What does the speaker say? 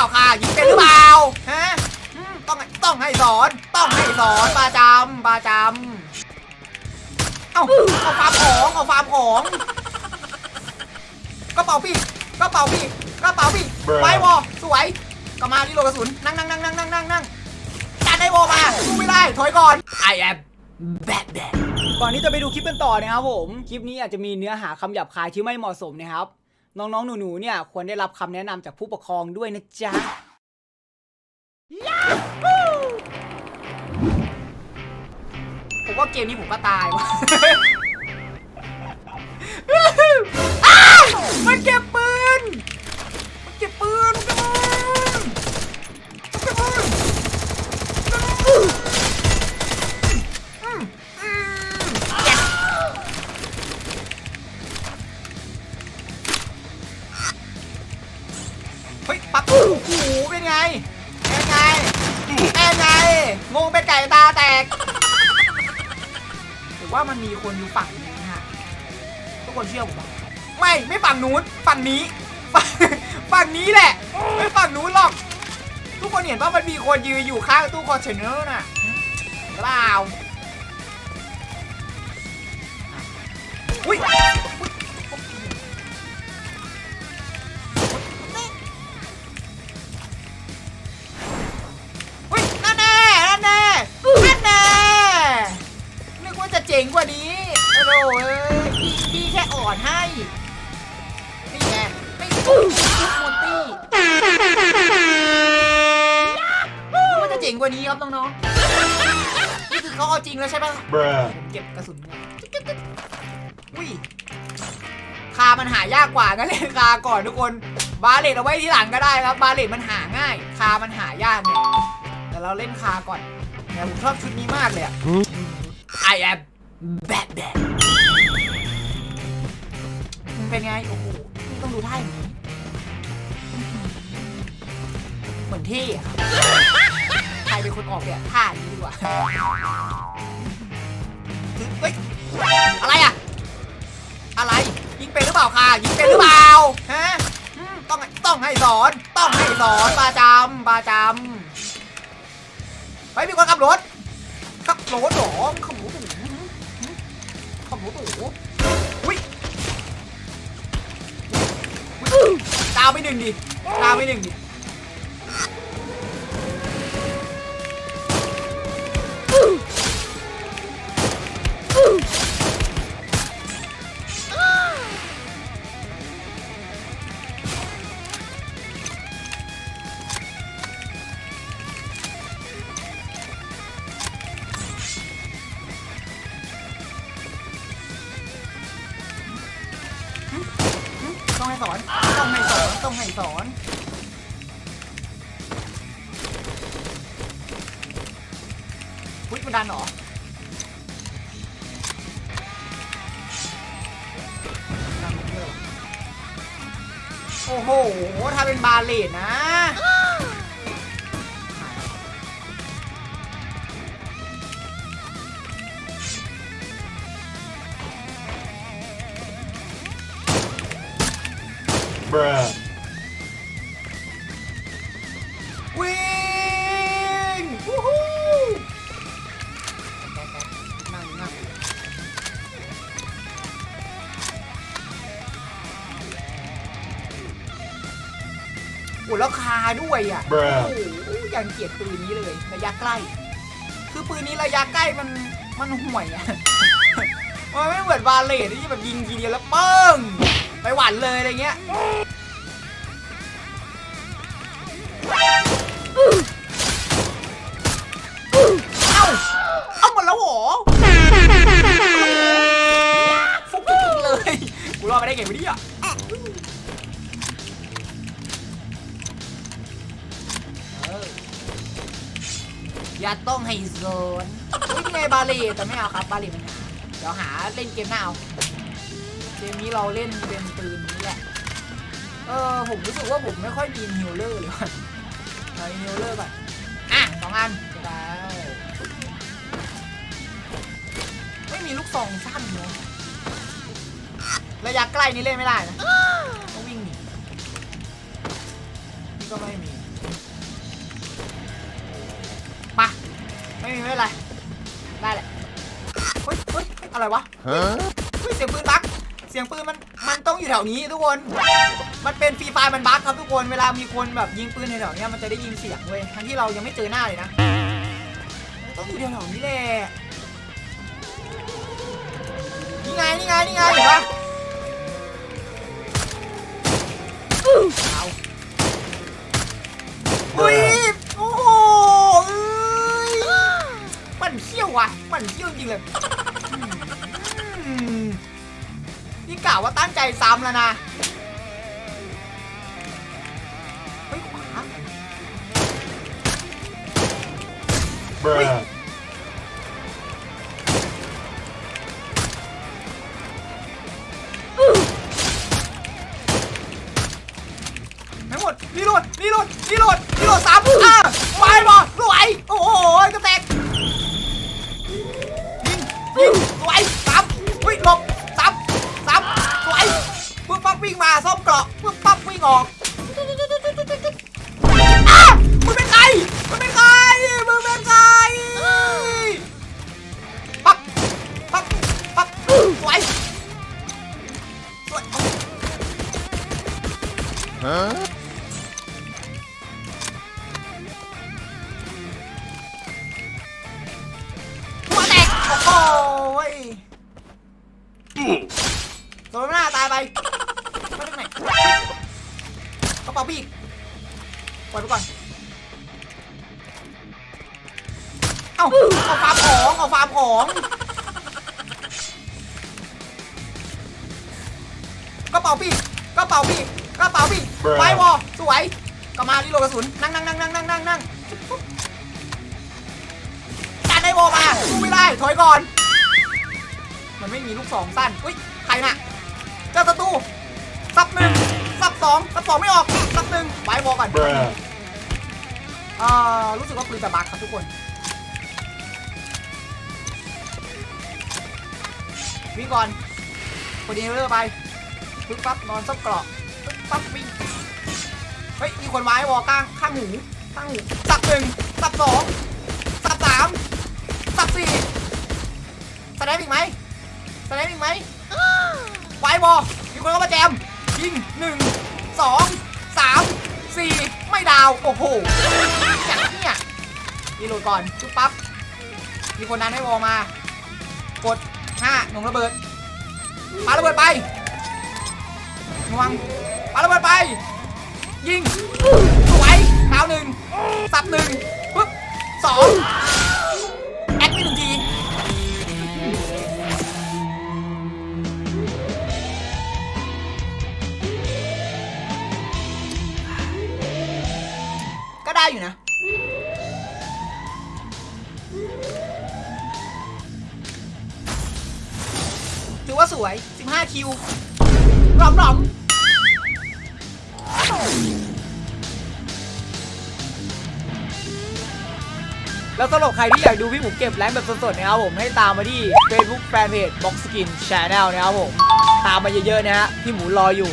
ล่าค่ะยิงเป็นหรือเปล่าฮะอืมต้องต้องให้สอนต้องให้สอนปาจำปาจำเอ้าเอาฟาร์มของเอาฟาร์มของกระเป๋าพี่กระเป๋าพี่กระเป๋าพี่ Bruh ไว้วอสวยก็มาที่โลกระสุนนั่งนั่งนั่งนั่งนั่งนั่งนั่งจัดได้วอมาสู้ไม่ได้ถอยก่อน I am Batman ก่อนที่จะไปดูคลิปกันต่อนะครับผม คลิปนี้อาจจะมีเนื้อหาคำหยาบคายที่ไม่เหมาะสมนะครับ น้องๆ หนูๆ เนี่ยควรได้รับคำแนะนำจากผู้ปกครองด้วยนะจ๊ะ ผมว่าเกมนี้ผมก็ตายว่ะ อ้าวมันเก็บปืน มันเก็บปืนมันเก็บปืน งงเป็นไก่ตาแตกผมว่ามันมีคนอยู่ฝั่งนี้นะฮะทุกคนเชื่อผมปะไม่ไม่ฝั่งนู้นฝั่งนี้ฝั่งฝั่งนี้แหละ ไม่ฝั่งนู้นหรอก ทุกคนเห็นว่ามันมีคนยืนอยู่ข้างตู้คอนเทนเนอร์น่ะเห็นเปล่าอุ้ย อ่อนให้นี่ไงไม่ปุ๊บมอนตี้นึกว่าจะเจ๋งกว่านี้ครับน้องๆ นี่คือเขาเอาจริงแล้วใช่ปะ Bruh. ผมเก็บกระสุนก่อนอุ้ยคามันหายากกว่างั้นเล่นคาก่อนทุกคน บาเลตเอาไว้ที่หลังก็ได้ครับ บาเลตมันหาง่าย คามันหายากเนี่ยแต่เราเล่นคาก่อนเนี่ยผมชอบชุดนี้มากเลยอะ I am Batman เป็นไง โอ้โหนี่ต้องดูท่าอย่างนี้ เหมือนเท่อะครับใครเป็นคนออกแบบท่านี้ดีกว่าเฮ้ยอะไรอะอะไร ยิงเป็นหรือเปล่าค่ะ ยิงเป็นหรือเปล่า ฮะอืมต้องต้องให้สอน ต้องให้สอนปาจำปาจำไปมีคนขับรถขับรถเหรอขับรถหรูขับรถหรูอุ้าวไปหนึ่งดิดาวไปหนึ่งดิ สอนพุ้ยมันดันเหรอโอ้โห ถ้าเป็นบาเลตนะ ด้วยอะ Bruh โอ้โหยังเกลียดปืนนี้เลยระยะใกล้ คือปืนนี้ระยะใกล้มันมันห่วยอะ มันไม่เหมือนบาเลตที่แบบยิงทีเดียวแล้วเปิ้งไปหวันเลยอะไรเงี้ยาต้องให้โซนนี่ไงบาลีแต่ไม่เอาครับบาลีมันหาเดี๋ยวหาเล่นเกมหน้าเอาเกมนี้เราเล่นเป็นปืนนี้แหละ เออผมรู้สึกว่าผมไม่ค่อยมีฮิลเลอร์เลยว่ะเอาฮิลเลอร์ก่อนอะสองอันแล้วไม่มีลูกซองสั้นเลยระยะใกล้นี่เล่นไม่ได้นะต้องวิ่งหนีนี่ก็ไม่มี ไม่มีไม่เป็นไร ได้แหละเฮ้ยเฮ้ยอะไรวะเฮ้ยเสียงปืนบั๊กเสียงปืนมัน มันต้องอยู่แถวนี้ทุกคน มันเป็นฟรีไฟมันบั๊กครับทุกคน เวลามีคนแบบยิงปืนในแถวนี้มันจะได้ยินเสียงเว้ย ทั้งที่เรายังไม่เจอหน้าเลยนะ ต้องอยู่แถวๆนี้แหละ นี่ไง นี่ไง นี่ไงเห็นปะ เขี้ยวจริงเลยอืมนี่กล่าวว่าตั้งใจซ้ำแล้วนะเฮ้ยขวา Bruh. ทั้งหมดรีโหลดรีโหลดรีโหลดรีโหลดสามอะไปบอรวยโอ้โหกระแตก ยิงยิงรวยสามวิ่งหลบสามสามรวยปึ๊บปั๊บวิ่งมาซ่อมเกราะปึ๊บปั๊บวิ่งออก ไปมาจากไหนกระเป๋าพี่ปล่อยไปก่อน เอ้าเอาฟาร์มของเอาฟาร์มของ กระเป๋าพี่กระเป๋าพี่กระเป๋าพี่ Bruh ไว้วอสวยกลับมารีโลกระสุน นั่งนั่งนั่งนั่งนั่งนั่งนั่งการได้วอมาสู้ไม่ได้ ถอยก่อน มันไม่มีลูกสองสั้น อุ้ย ใครน่ะ เจ้าศัตรูสับหนึ่งสับสองสับสองไม่ออกสับหนึ่งไว้วอก่อน Bruh. อ่ารู้สึกว่าปืนจะบักครับทุกคน วิ่งก่อนพอดีเรื่อยไปปึ๊บปั๊บนอนซับเกราะปึ๊บปั๊บวิ่งเฮ้ยมีคนไว้วอข้างข้างหูข้างหูสับหนึ่งสับสองสับสามสับสี่แสดงอีกไหมแสดงอีกไหม ไว้วอมีคนเข้ามาแจมยิงหนึ่งสองสามสี่ไม่ดาว โอ้โหจากเนี่ยรีโหลดก่อนจุ๊บปั๊บมีคนนั้นให้วอลมา กดห้าหนุ่มระเบิดปาระเบิดไประวังปาระเบิดไป ยิงสวยดาวหนึ่งสับหนึ่งปึ๊บสอง อยู่นะถือว่าสวย 15 คิวหลอมหลอมแล้วสำหรับใครที่อยากดูพี่หมูเก็บแรงค์แบบสดๆนะครับผมให้ตามมาที่ Facebook Fanpage Box Skin Channel นะครับผม ตามมาเยอะๆนะฮะพี่หมูรออยู่